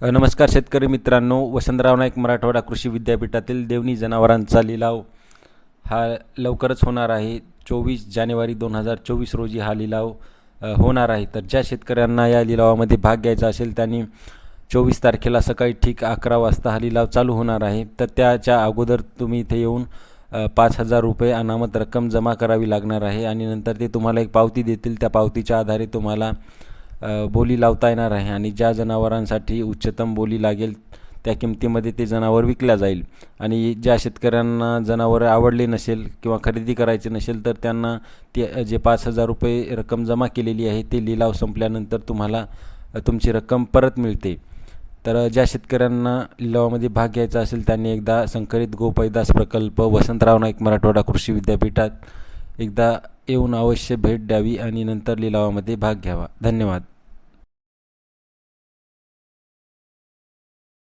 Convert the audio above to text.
नमस्कार शेतकरी मित्रांनो. वसंतराव नाईक मराठवाडा कृषी विद्यापीठातील देवणी जनावरांचा लिलाव हा लवकरच होणार आहे. चोवीस जानेवारी दोन हजार चोवीस रोजी हा लिलाव होणार आहे. तर ज्या शेतकऱ्यांना या लिलावामध्ये भाग घ्यायचा असेल त्यांनी चोवीस तारखेला सकाळी ठीक अकरा वाजता हा लिलाव चालू होणार आहे. तर त्याच्या अगोदर तुम्ही इथे येऊन पाच हजार रुपये अनामत रक्कम जमा करावी लागणार आहे आणि नंतर ते तुम्हाला एक पावती देतील. त्या पावतीच्या आधारे तुम्हाला बोली लावता येणार आहे आणि ज्या जनावरांसाठी उच्चतम बोली लागेल त्या किमतीमध्ये ते जनावर विकल्या जाईल. आणि ज्या शेतकऱ्यांना जनावरं आवडले नसेल किंवा खरेदी करायचे नसेल तर त्यांना ते जे पाच हजार रुपये रक्कम जमा केलेली आहे ते लिलाव संपल्यानंतर तुम्हाला तुमची रक्कम परत मिळते. तर ज्या शेतकऱ्यांना लिलावामध्ये भाग घ्यायचा असेल त्यांनी एकदा संकलित गोपैदास प्रकल्प वसंतराव नाईक मराठवाडा कृषी विद्यापीठात एकदा येऊन अवश्य भेट द्यावी आणि नंतर लिलावामध्ये भाग घ्यावा. धन्यवाद.